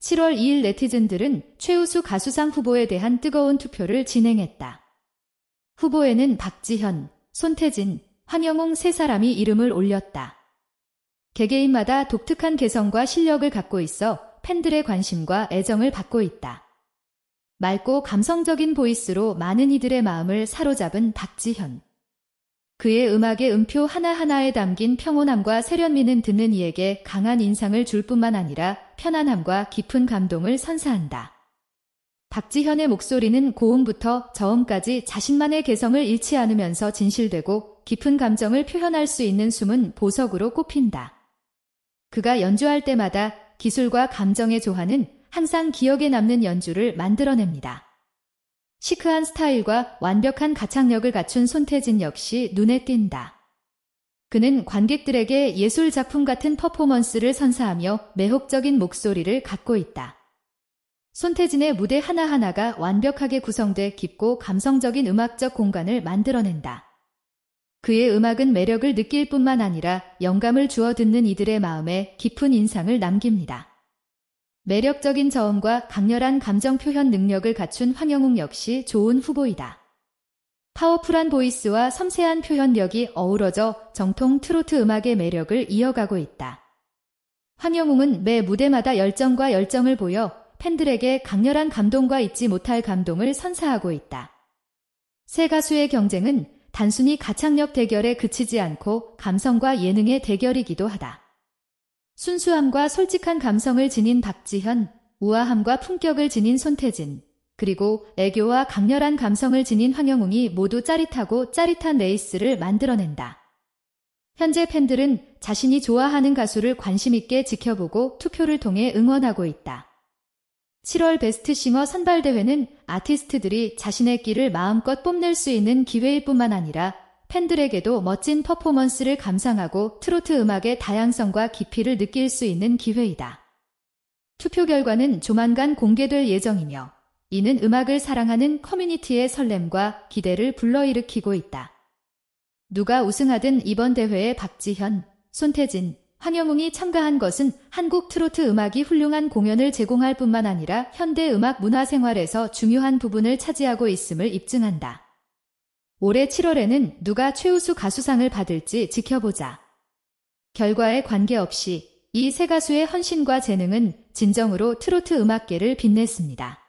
7월 2일 네티즌들은 최우수 가수상 후보에 대한 뜨거운 투표를 진행했다. 후보에는 박지현, 손태진, 황영웅 세 사람이 이름을 올렸다. 개개인마다 독특한 개성과 실력을 갖고 있어 팬들의 관심과 애정을 받고 있다. 맑고 감성적인 보이스로 많은 이들의 마음을 사로잡은 박지현. 그의 음악의 음표 하나하나에 담긴 평온함과 세련미는 듣는 이에게 강한 인상을 줄 뿐만 아니라 편안함과 깊은 감동을 선사한다. 박지현의 목소리는 고음부터 저음까지 자신만의 개성을 잃지 않으면서 진실되고 깊은 감정을 표현할 수 있는 숨은 보석으로 꼽힌다. 그가 연주할 때마다 기술과 감정의 조화는 항상 기억에 남는 연주를 만들어냅니다. 시크한 스타일과 완벽한 가창력을 갖춘 손태진 역시 눈에 띈다. 그는 관객들에게 예술 작품 같은 퍼포먼스를 선사하며 매혹적인 목소리를 갖고 있다. 손태진의 무대 하나하나가 완벽하게 구성돼 깊고 감성적인 음악적 공간을 만들어낸다. 그의 음악은 매력을 느낄 뿐만 아니라 영감을 주어 듣는 이들의 마음에 깊은 인상을 남깁니다. 매력적인 저음과 강렬한 감정 표현 능력을 갖춘 황영웅 역시 좋은 후보이다. 파워풀한 보이스와 섬세한 표현력이 어우러져 정통 트로트 음악의 매력을 이어가고 있다. 황영웅은 매 무대마다 열정과 열정을 보여 팬들에게 강렬한 감동과 잊지 못할 감동을 선사하고 있다. 세 가수의 경쟁은 단순히 가창력 대결에 그치지 않고 감성과 예능의 대결이기도 하다. 순수함과 솔직한 감성을 지닌 박지현, 우아함과 품격을 지닌 손태진, 그리고 애교와 강렬한 감성을 지닌 황영웅이 모두 짜릿하고 짜릿한 레이스를 만들어낸다. 현재 팬들은 자신이 좋아하는 가수를 관심있게 지켜보고 투표를 통해 응원하고 있다. 7월 베스트 싱어 선발대회는 아티스트들이 자신의 끼를 마음껏 뽐낼 수 있는 기회일 뿐만 아니라 팬들에게도 멋진 퍼포먼스를 감상하고 트로트 음악의 다양성과 깊이를 느낄 수 있는 기회이다. 투표 결과는 조만간 공개될 예정이며 이는 음악을 사랑하는 커뮤니티의 설렘과 기대를 불러일으키고 있다. 누가 우승하든 이번 대회에 박지현, 손태진, 황영웅이 참가한 것은 한국 트로트 음악이 훌륭한 공연을 제공할 뿐만 아니라 현대 음악 문화 생활에서 중요한 부분을 차지하고 있음을 입증한다. 올해 7월에는 누가 최우수 가수상을 받을지 지켜보자. 결과에 관계없이 이 세 가수의 헌신과 재능은 진정으로 트로트 음악계를 빛냈습니다.